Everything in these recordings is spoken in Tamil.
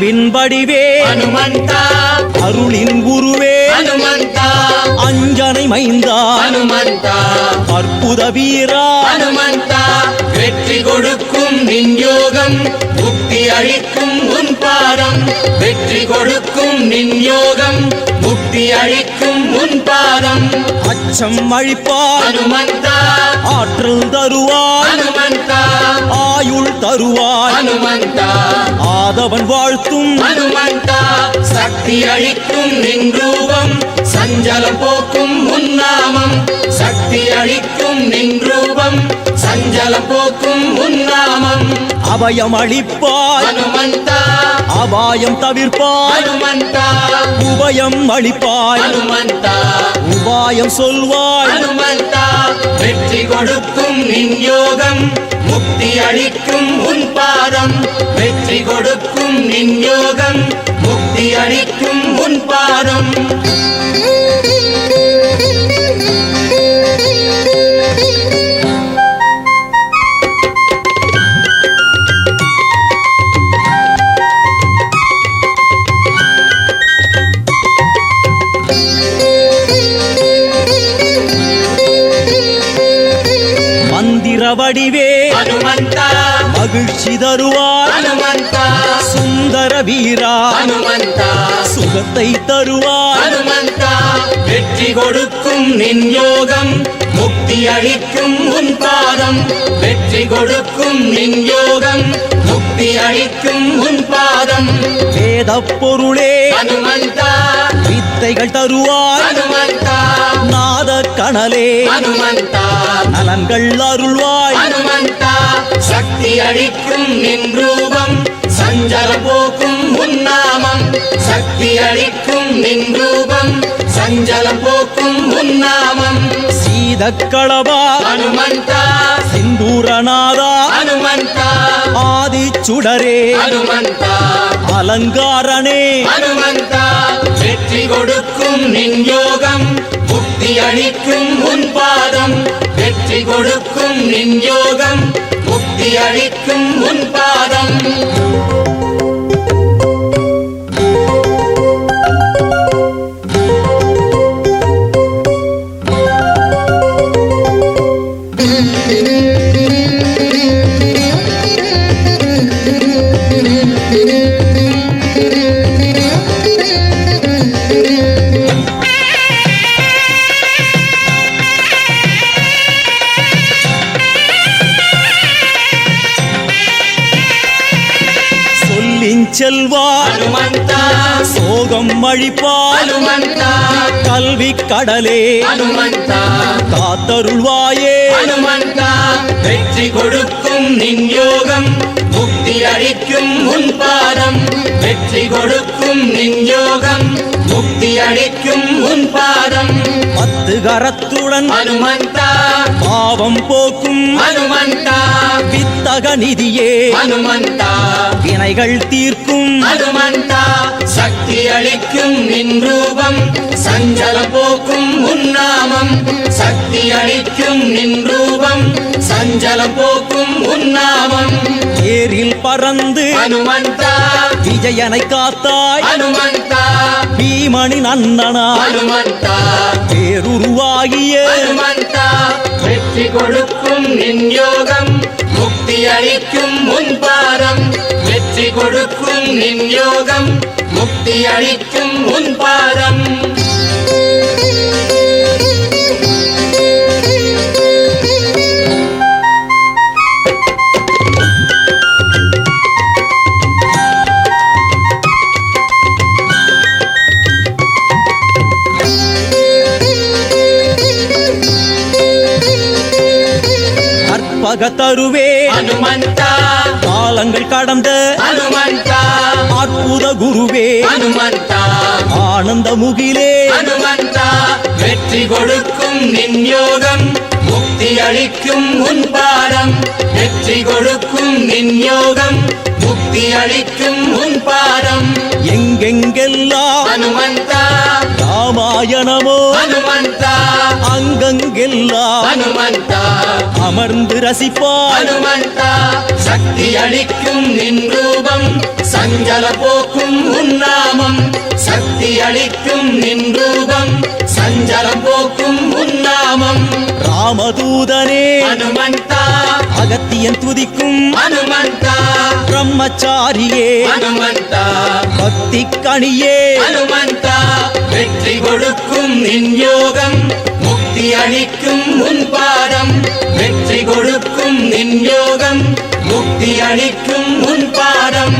அன்பின் வடிவே ஹனுமந்தா அருளின் குருவே. ஹனுமந்தா அஞ்சனை மைந்தா. ஹனுமந்தா அற்புத வீரா. ஹனுமந்தா வெற்றி கொடுக்கும் நின் யோகம் முக்தி அளிக்கும் உன் பாதம் வெற்றி கொடுக்கும் நின் யோகம் முக்தி அளிக்கும் உன் பாதம் அச்சம் அழிப்பாய் ஹனுமந்தா ஆற்றல் தருவாய் ஹனுமந்தா ஆயுள் தருவாய் ஹனுமந்தா ஆதவன் வாழ்த்தும் ஹனுமந்தா சக்தி அளிக்கும் நின் ரூபம் சஞ்சலம் போக்கும் உன்னாமம் சக்தி அளிக்கும் நின் ரூபம் சஞ்சலம் போக்கும் உன்னாமம் அபயம் அளிப்பாய் ஹனுமந்தா அபாயம் தவிர்ப்பாய் உபயம் அளிப்பாய் உபாயம் சொல்வாய் வெற்றி கொடுக்கும் நின் யோகம் முக்தி அளிக்கும் உன் பாதம். வெற்றி கொடுக்கும் நின் யோகம் முக்தி அளிக்கும் உன் பாதம். வடிவே. மகிழ்ச்சி ஹனுமந்தா சுந்தர வீரா. சுகத்தை ஹனுமந்தா வெற்றி கொடுக்கும் நின் யோகம். முக்தி அளிக்கும் உன் பாதம். வெற்றி கொடுக்கும் நின் யோகம். முக்தி அளிக்கும் உன் பாதம். வேத பொருளே. வித்தைகள் தருவாய் ஹனுமந்தா நலன்கள் அருள்வாய். சக்தி அளிக்கும் நின் ரூபம். சஞ்சல போக்கும் உன்னாமம் சக்தி அளிக்கும் நின் ரூபம். சஞ்சலம் போக்கும் உன்னாமம் சீதக்களவா. ஹனுமந்தா சிந்தூரநாதா. ஹனுமந்தா ஆதி சுடரே ஹனுமந்தா அலங்காரனே. ஹனுமந்தா வெற்றி கொடுக்கும் நின் யோகம் முக்தி அளிக்கும் உன் பாதம். வெற்றி கொடுக்கும் நின் யோகம் முக்தி அளிக்கும் உன் பாதம். சோகம் ஹனுமந்தா கல்வி கடலே. காத்தருள்வாயே. வெற்றி கொடுக்கும் நின் யோகம். முக்தி அளிக்கும் உன் பாதம். வெற்றி கொடுக்கும் நின் யோகம். முக்தி அளிக்கும் உன் பாதம். பத்து கரத்துடன் ஹனுமந்தா பாவம் போக்கும் ஹனுமந்தா வித்தக நிதியே ஹனுமந்தா வினைகள் தீர்க்கும் ஹனுமந்தா சக்தி அளிக்கும் நின் ரூபம் சஞ்சல போக்கும் உன்னாமம் சக்தி அளிக்கும் நின் ரூபம் சஞ்சல போக்கும் உன்னாமம் ஏரில் பறந்து ஹனுமந்தா விஜயனை காத்தாய் ஹனுமந்தா பீமணி நன்னனா ஹனுமந்தா பேருருவாகிய ஹனுமந்தா வெற்றி கொடுக்கும் நின் யோகம் முக்தி அளிக்கும் முன்பாரம். வெற்றி கொடுக்கும் நின் யோகம் முக்தி அளிக்கும் உன் கற்பக தருவே. ஹனுமந்தா காலங்கள் கடந்த ஹனுமந்தா அற்புத குருவே. ஹனுமந்தா ஆனந்த முகிலே ஹனுமந்தா வெற்றி கொடுக்கும் நின் யோகம் முக்தி அளிக்கும் உன் பாதம். வெற்றி கொடுக்கும் நின் யோகம் முக்தி அளிக்கும் உன் பாதம். எங்கெங்கெல்லாம் ஹனுமந்தா ராமாயணமோ ஹனுமந்தா அங்கங்கெல்லாம் ஹனுமந்தா அமர்ந்து ஹனுமந்தா சக்தி அளிக்கும் நின் ரூபம் சஞ்சல போக்கும் உன்னாமம் சக்தி அளிக்கும் நின் ரூபம் சஞ்சலம் போக்கும் உன்னாமம் ராமதூதனே ஹனுமந்தா அகத்தியன் துதிக்கும் ஹனுமந்தா பிரம்மச்சாரியே ஹனுமந்தா பக்தி கணியே ஹனுமந்தா வெற்றி கொடுக்கும் நின் யோகம் முக்தி அளிக்கும் உன் பாதம் வெற்றி கொடுக்கும் நின் யோகம் முக்தி அளிக்கும் உன் பாதம்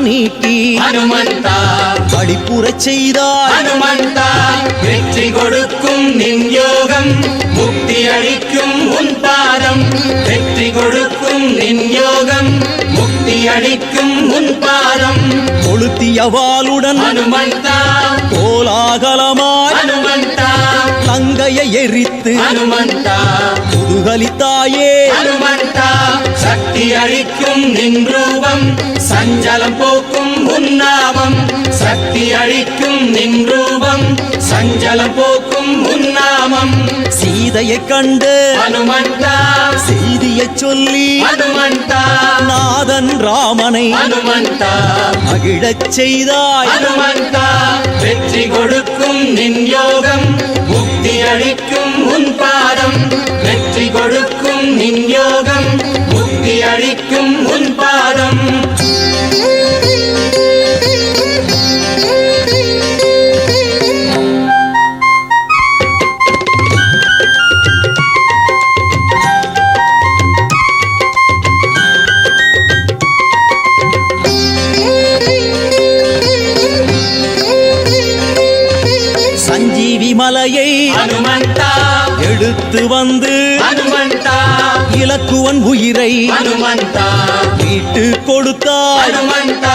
நீக்கி ஹனுமந்தா. படிப்புறச் செய்தாய். ஹனுமந்தா. வெற்றி கொடுக்கும் நின் யோகம் முக்தி அளிக்கும் உன் பாதம். வெற்றி கொடுக்கும் நின் யோகம் முக்தி அளிக்கும் உன் பாதம். கொளுத்தியவாளுடன் ஹனுமந்தா. கோலாகலமாய் ஹனுமந்தா. தங்கையை எரித்து ஹனுமந்தா. முதுகலித்தாயே. ஹனுமந்தா. சக்தி அளிக்கும் நின் ரூபம் சஞ்சலம் போக்கும் உன்னாமம் சக்தி அளிக்கும் நின் ரூபம் சஞ்சலம் போக்கும் உன்னாமம் சீதையைக் கண்டு ஹனுமந்தா செய்தியைச் சொல்லி ஹனுமந்தா நாதன் ராமனை ஹனுமந்தா மகிழச் செய்தாய். ஹனுமந்தா வெற்றி கொடுக்கும் நின் யோகம் முக்தி அளிக்கும் உன் பாதம். வெற்றி கொடுக்கும் நின் யோகம். அழிக்கும் அளிக்கும் உன் பாதம். சஞ்சீவி மலையை ஹனுமந்தா எடுத்து வந்து ஹனுமந்தா இலக்குவன் உயிரை ஹனுமந்தா மீட்டு கொடுத்தாய். ஹனுமந்தா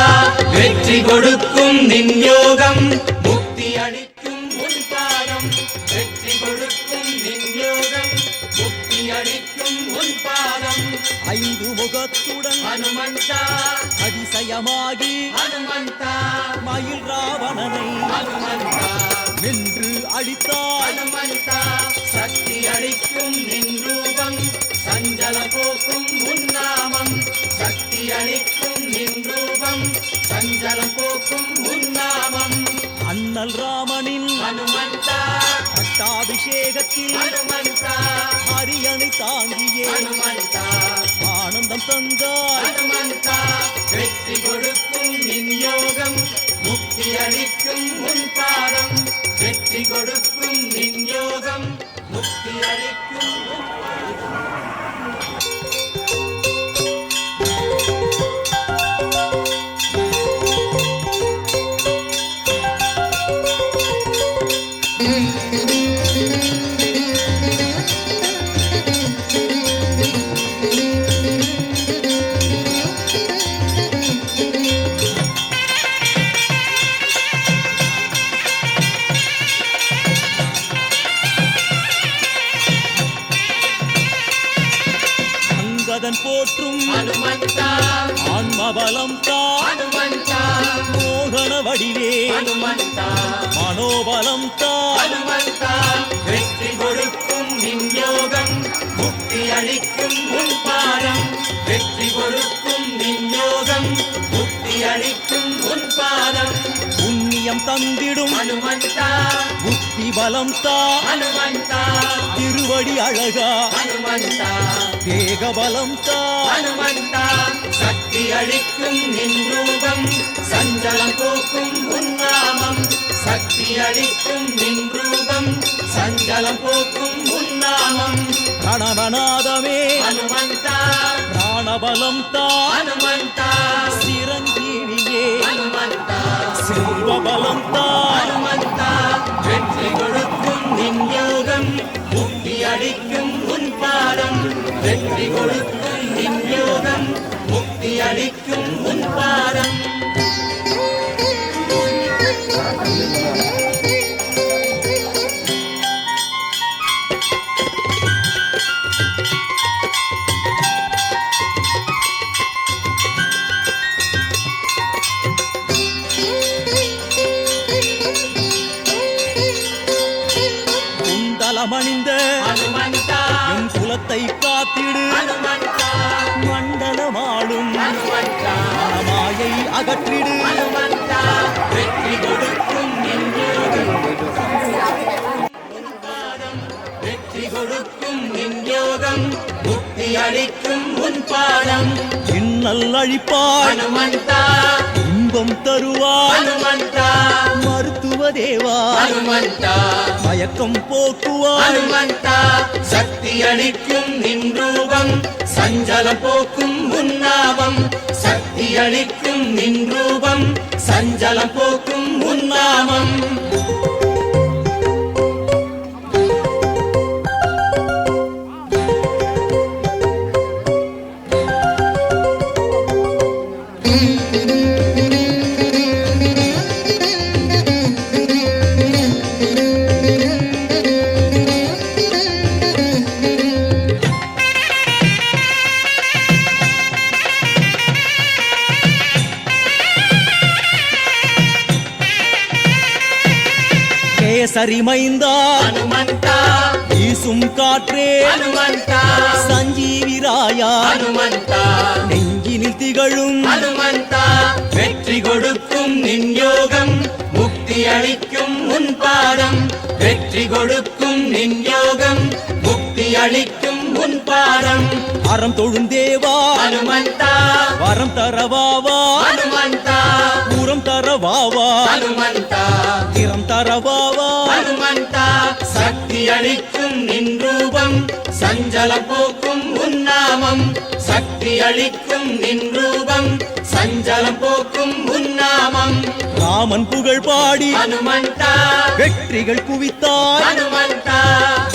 வெற்றி கொடுக்கும் நின் யோகம் முக்தி அளிக்கும் உன் பாதம் வெற்றி கொடுக்கும் நின் யோகம் முக்தி அளிக்கும் உன் பாதம் ஐந்து முகத்துடன் ஹனுமந்தா அதிசயமாகி ஹனுமந்தா மயில் ராவணனை ஹனுமந்தா ஹனுமந்தா சக்தி அளிக்கும் நின் ரூபம் சஞ்சல போக்கும் உன்னாமம் சக்தி அளிக்கும் நின் ரூபம் சஞ்சலம் போக்கும் உன்னாமம் அண்ணல் ராமனின் ஹனுமந்தா. பட்டாபிஷேகத்தில் ஹனுமந்தா. அரியணை தாங்கியே. ஹனுமந்தா. ஆனந்தம் தந்தாய். ஹனுமந்தா. வெற்றி கொடுக்கும் நின் யோகம் முக்தி அளிக்கும் உன் பாதம். கொடுக்கும் நின் யோகம் முக்தி அளிக்கும் ஹனுமந்தா மனோபலம் ஹனுமந்தா வெற்றி கொடுக்கும் நின் யோகம் முக்தி அளிக்கும் உன் பாதம் வெற்றி கொடுக்கும் நின் யோகம் முக்தி அளிக்கும் உன் பாதம் புண்ணியம் தந்திடும். ஹனுமந்தா புத்தி பலம் தான். ஹனுமந்தா திருவடி அழகா. ஹனுமந்தா தேக பலம் தான். ஹனுமந்தா சக்தி அளிக்கும் நின் ரூபம் சஞ்சலம் போக்கும் சக்தி அளிக்கும் நின் ரூபம் சஞ்சலம் போக்கும் உன்னாமம் கணவநாதமே ஹனுமந்தா பிராணபலம் தான் ஹனுமந்தா சிரஞ்சீவியே ஹனுமந்தா செல்வ பலம் தா ஹனுமந்தா வெற்றி கொடுக்கும் நின் யோகம் முக்தி அளிக்கும் உன் பாதம் வெற்றி கொடுக்கும் நின் எம் குலத்தை காத்திடு ஹனுமந்தா மனமாயை அகற்றிடு. வெற்றி கொடுக்கும் வெற்றி கொடுக்கும் நின் யோகம் முக்தி அளிக்கும் உன் பாதம் இன்னல் ஹனுமந்தா இன்பம் ஹனுமந்தா மருத்துவ தேவா ஹனுமந்தா மயக்கம் போக்குவாய் ஹனுமந்தா சக்தி அளிக்கும் நின் ரூபம் சஞ்சலம் போக்கும் உன்னாமம் சக்தி அளிக்கும் நின் ரூபம் சஞ்சலம் போக்கும் உன்னாமம் கேசரி மைந்தா ஹனுமந்தா வீசும் காற்றே. ஹனுமந்தா சஞ்சீவி ராயா. ஹனுமந்தா நெஞ்சினில் திகழும். ஹனுமந்தா வெற்றி கொடுக்கும் நின் யோகம். முக்தி அளிக்கும் உன் பாதம். வெற்றி கொடுக்கும் நின் யோகம். முக்தி அளிக்கும் உன் பாதம். அறம் தொழும் தேவா. ஹனுமந்தா வரம் தரவாவா. ஹனுமந்தா பூரம் தரவாவா. ஹனுமந்தா தரவாவா? ஹனுமந்தா சக்தி அளிக்கும் நின் ரூபம் சஞ்சலம் போக்கும் உன்னாமம். சக்தி அளிக்கும் நின் ரூபம் சஞ்சலம் போக்கும் உன்னாமம். ராமன் புகழ் பாடி ஹனுமந்தா வெற்றிகள் குவித்தாய் ஹனுமந்தா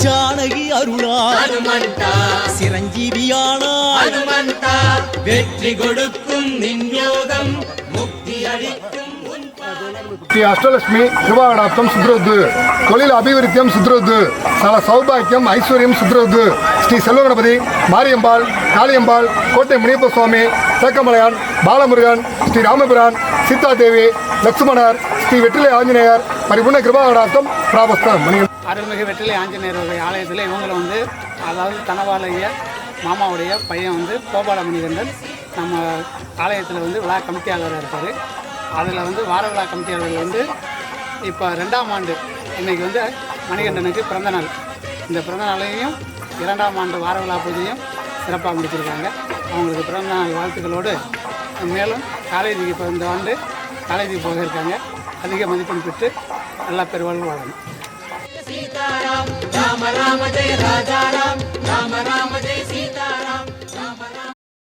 ஜானகி அருளாய் ஹனுமந்தா சிரஞ்சீவியானாய் ஹனுமந்தா வெற்றி கொடுக்கும் நின் யோகம் శ్రీ అష్టలక్ష్మి శుభాడాప్తం శుద్రవద్దు தொழில் அபிவிருத்தியம் சுத்ரவத்து சல சௌபாக்கியம் ஐஸ்வர்யம் சுத்ரவத்து ஸ்ரீ செல்வகணபதி மாரியம்பாள் காளியம்பாள் கோட்டை முனியப்ப சுவாமி சேக்கமலையான் பாலமுருகன் ஸ்ரீ ராமபிரான் சீதாதேவி லக்ஷ்மணர் ஸ்ரீ வெற்றிலை ஆஞ்சநேயர் பரிபூர்ண கிருபாகடாப்தம் பிராபஸ்தம் மணி அருள்மிகு வெற்றிலை ஆஞ்சநேயருடைய ஆலயத்தில் இவங்களை வந்து அதாவது தனவாளைய மாமாவுடைய பையன் வந்து கோபால மணிகண்டன் நம்ம ஆலயத்தில் வந்து விழா கமிட்டியாளராக இருக்கார் அதில் வந்து வார விழா கமிட்டி அவர்கள் வந்து இப்போ ரெண்டாம் ஆண்டு இன்றைக்கி வந்து மணிகண்டனுக்கு பிறந்த நாள். இந்த பிறந்த நாளையும் இரண்டாம் ஆண்டு வார விழா பூஜையும் சிறப்பாக முடிச்சிருக்காங்க. அவங்களுக்கு பிறந்த நாள் வாழ்த்துக்களோடு மேலும் காலேஜுக்கு இப்போ இந்த ஆண்டு காலேஜுக்கு போக இருக்காங்க. அதிக மதிப்பெண் பெற்று நல்லா பெருவாழ்வு வாழணும். சீதாராம் ராம ராம ஜெய ராஜாராம். ராம ராம ஜெய